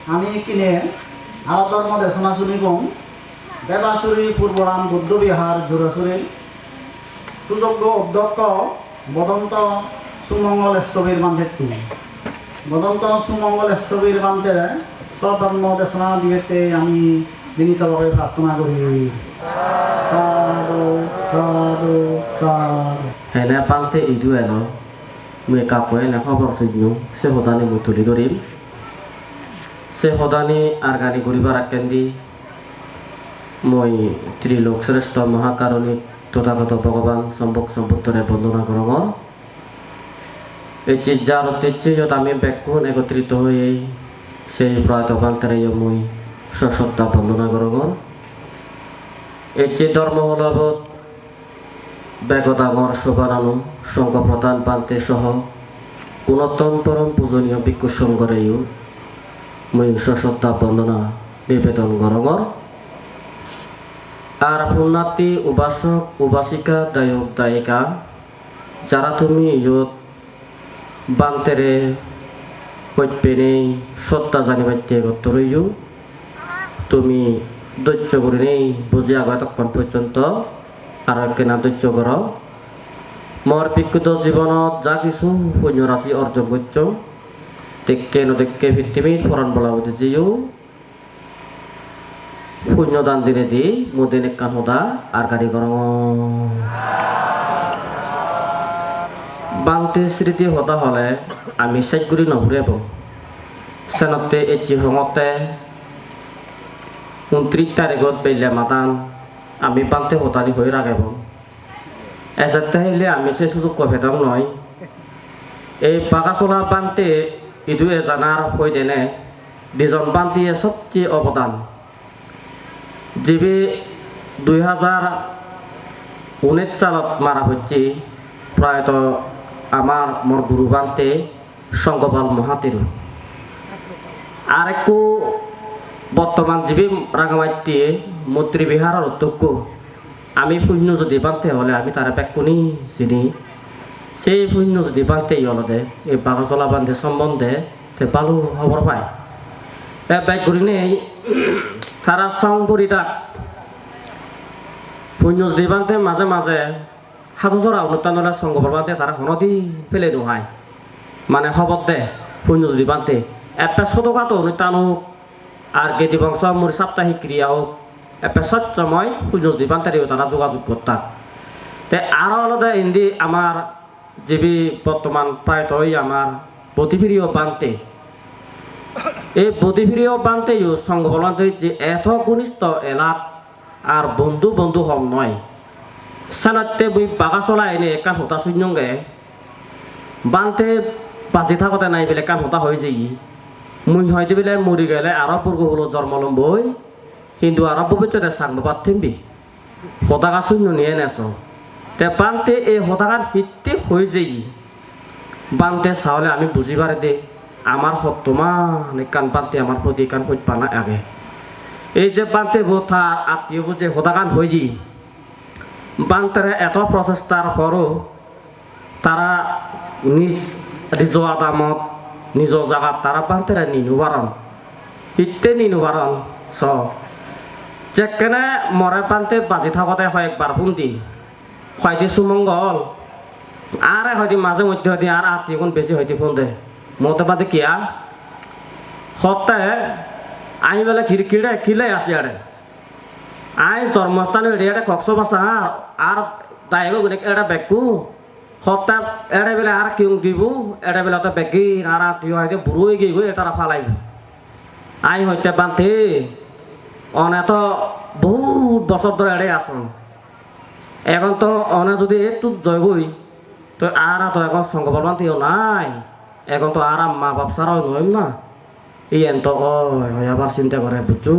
আমি কিনে আলাদর মধ্যে সোনাচুরি কম দেবাসুরি পূর্বরাম, বৌদ্ধবিহার জোড়াচুরি সুযোগ্য অধ্যক্ষ, বদন্ত সুমঙ্গল স্থবির বান্ধেত্তু বদন্ত সুমঙ্গল স্থবির বান্ধে স্বধর্ম দেশনা দিয়েতে আমি বিনীতভাবে প্রার্থনা করি। হেনে পাংতে ইদু এনো মুই কাকু এনে খবর সুইনু সে হদানি মুই তুলি ধরিম সে হদানি আর গানি ঘুরিবার আকেন্দি মই ত্রিলোক শ্রেষ্ঠ মহাকারণী তথাগত ভগবান সম্ভব সম্পত্তরে বন্দনা করব এই ঐতিহ্য যত আমি ব্যাকুণ একত্রিত হয়ে সেই প্রয়াত বান্তারে মই সশব্দা বন্দনা করব এই ধর্ম হলবত বেগদাগর শোভানানু শঙ্খ প্রধান পান্তে সহ গুণোত্তম পরম পূজনীয় ভিক্ষু সংঘরেও সশ্রদ্ধা বন্দনা নিবেদন গরগর। আর পুণ্যার্থী উপাসক, উপাসিকা দায়ক দায়িকা যারা তুমি যত বান্তেরে কৈপেনে সত্তা জানিবাইতে গত্তরইও তুমি ধৈর্য করে নেই বুঝি আগে তখন পর্যন্ত আর কেনা ধৈর্য কর। মোৰ বিকৃত জীৱনত যা কিছু শূন্য ৰাশি অৰ্জন কৰিছ তেকে নতেকে পৃথিৱীত ফৰণ বলা বুজিও শূন্য দান দিনে দি মোদিন একান সদা আর গাড়ি কৰ বাংতে স্মৃতি হতা হলে আমি চেকগুৰি নঘূৰে পাওঁ চেনতে এচি খঙতে ঊনত্ৰিছ তাৰিখত বেলে মাতান আমি পান্তে হতানি হৈ ৰাখিব এজাতে আহিলে আমি সে সুযোগ কভেদাম নয়। এই বাগাচলা পান্তে এজানার হই দেনে, দুজন পান্তিয়ে সবচেয়ে অবদান যিবি দুই হাজার উনিশ সালত মারা হচ্ছে প্রায়ত আমার মোর গুরু বান্তে সংগপাল মহাতিরু আর একটু বর্তমান জীবী রাঙামাইতে মন্ত্রী বিহারের অধ্যক্ষ আমি শূন্য যদি বানতে হলে আমি তারা পেকুনি চিনি সেই শূন্য যদি বানতে হলদে এই বাগচলা বান্ধে সম্বন্ধে তে পালু খবর পায়। এ বাইক করি নেই, তারা সং করি তাক। শূন্য যদি বানতে মাঝে মাঝে হাজু জরা অনুষ্ঠানলে সংগপর বানতে তারা হনদি ফেলে নোহায় মানে খবর দে শূন্য যদি বানতে এপে শতকাতো হোক আর গেদি বংশ মোর সাপ্তাহিক ক্রিয়া হোক এপে সচ্চময় সুযোগ দিবান তারিও তারা যোগাযোগ করতাম তে আরও আলাদা হিন্দি আমার যিবি বর্তমান প্রায়তই আমার প্রতিপ্রিয় বানতে এই প্রতিপ্রিয় বানতেও সংগবলতে যে এত ঘনিষ্ঠ এলাক আর বন্ধু বন্ধু হম নয়। সানাতে বই বাগা চলা এনে একান হতা শূন্যঙ্গে বানতে বাঁচি থাকতে নাই বেলে কান হতা হয়ে যাই মুই হয়তো বেলে মরি গেলে আরও পূর্ব হলো জন্মলম বই হিন্দু আরব ভবিষ্যতে সাংবা পারতেমবি হতাকা শূন্য নিয়ে নেছ। বানতে এই হতাকার ভিত্তি হয়ে যাই বানতে চাওলে আমি বুঝিবারে দে আমার সত্যমান কান বানতে আমার প্রতি কান হইত পানা আগে। এই যে বানতে বোথা আত্মীয় যে হতাকান হয়ে যাই বানতেরে এত প্রচেষ্টার পরও তারা নিজ নিজ আদামত নিজ জাগাত তারা বানতেরে নিনু বারণ ইতে নিনু বারণ চ। যেকেনে মরে পান্তে বাজি থাকতে হয় একবার ফুন্দি হয়তো সুমঙ্গল। আর হয়তো মাঝে মধ্যে হয়তো আর আত্মীয় গুণ বেশি হয়তো ফোন দে। মতে বাদে কিয়া সপ্তাহে আই বেলা খির খিলে খিলে আসি আরে আই জন্মস্থান এড়ে কক্স বাসা আর গুনে এটা বেকু সত্তা এড়ে বেলা আর কিউং দিব এড়ে বেলা তো বেগি আর আত্মীয় হয়তো বুড়ো গিয়ে এটা ফালাইব। আই হইতে বান্ধে অনে তো বহুত বছর ধরে এড়ে আসন এখন তো অনে যদি একটু জয় গই তো আর তো এখন সংগবল বান্তিও নাই। এখন তো আর মা বাপ ছাড়াও নইম না। ইয়েন তো ওই আবার চিন্তা করে বুঝু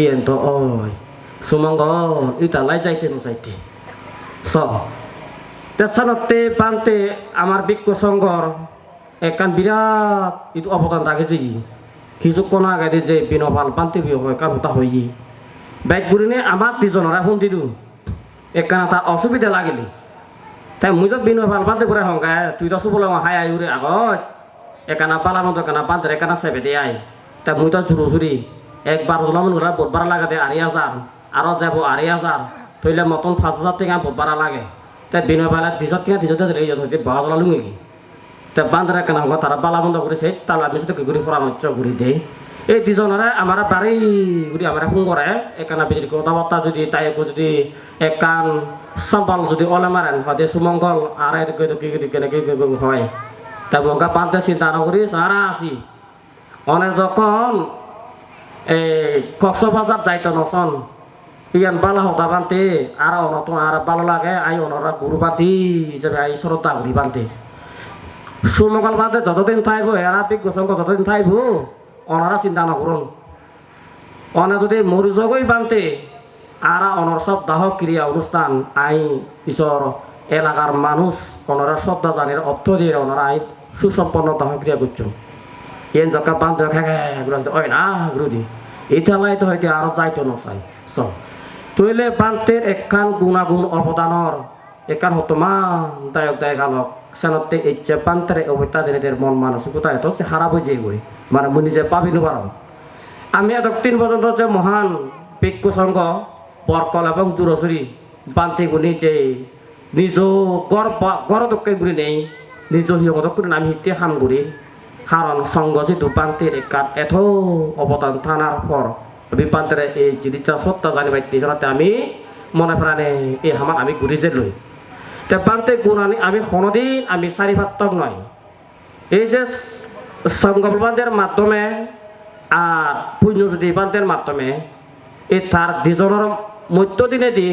ইয়েন তো ওই সুমঙ্গল ইটা লাই যাইতে নুচাইতে সব তেসানতে পান্তে আমার বিক্ষ সংঘর একান বিরাট ইটো অবদান রাখেছে কিছু কোন আগে যে বিনপাল পান্তি বিয় হয় কারণ তা হই বাইক ঘুরিনে আমার দুজনরা ফোন দিদু একান তার অসুবিধা লাগিলি। তাই মুই তো বিনপাল পান্তি করে হংকায় তুই তো সুবলে হাই আয়ুরে আগত। একানা পালানো তো একানা পান্তের একানা সেবে দিয়ে আই। তা মুই তো জুরু জুরি একবার জলাম ঘোরা বুধবার লাগা দে আড়াই হাজার আরও যাব আড়াই হাজার তৈলে মতন পাঁচ হাজার টাকা বুধবার লাগে। তা বিনয় বেলা দিশত টাকা দিশত দিলে হইতে বাহা জ্বলালু নাকি তা বান্ধরা কেন তারা বালা বন্ধ করেছে তালা আমি সাথে ঘুরি পরামর্শ ঘুরি দেই। এই দুজনেরে আমার বাড়ি ঘুরি আমার ফোন করে একানা বিজলি কথাবার্তা যদি, তাই একো যদি একান সম্পাল যদি অলে হয়তো সুমঙ্গল আর এদিকে এদিকে কেনেকে হয়। তা বঙ্কা পান্তে চিন্তা নকরি সারা আসি অনেক যখন এই কক্সবাজার যাইতো নসন ইয়ান বালা হতা বানতে আর অনত আর ভালো লাগে, আই অনরা গুরু বাতি হিসেবে আই শ্রদ্ধা ঘুরি বানতে। সুমঙ্গল বাদে যতদিন থাকব এরা বিজ্ঞ যতদিন থাকব অনারা চিন্তা নকরুন অনে যদি মরি জগই বানতে আর অনর সব দাহ ক্রিয়া অনুষ্ঠান আই ঈশ্বর এলাকার মানুষ অনরা শ্রদ্ধা জানের অর্থ দিয়ে অনরা আই সুসম্পন্ন দাহ ক্রিয়া করছো এন জকা বান্ধ খেগে ওই না গুরুদি ইতালাই তো হয়তো আরো যাইতো নচাই সব তৈলে বান্তের একখান গুণাগুণ অবদানর একান হতমান দায়ক দায়ক সেনতে ইচ্ছে বান্তের অবৈতাদের মন মানসিকতা এত সে হারা বুঝে গই মানে মুই নিজে পাবি পারম আমি এতদিন পর্যন্ত যে মহান ভিক্ষু সংঘ বরকল এবং দূরসুরি বান্তি গুণি যে নিজ গড় গড় দক্ষে গুণি নেই, নিজ হিয়ত করে আমি হিতে হাম গুড়ি। কারণ সংঘ যেহেতু বান্তির একাত এত অবদান থানার পর বিপান্তের এই জিনিসটা সত্তা জানি পাইতে জানাতে আমি মনে প্রাণে এই হামাক আমি ঘুরি যে লই তে বান্তে গুণ আনি আমি কোনোদিন আমি চারি ভাত্তক নয়। এই যে সংগঠনের মাধ্যমে আর পুণ্য যদি মাধ্যমে, এই তার দুজনের মধ্য দিনে দি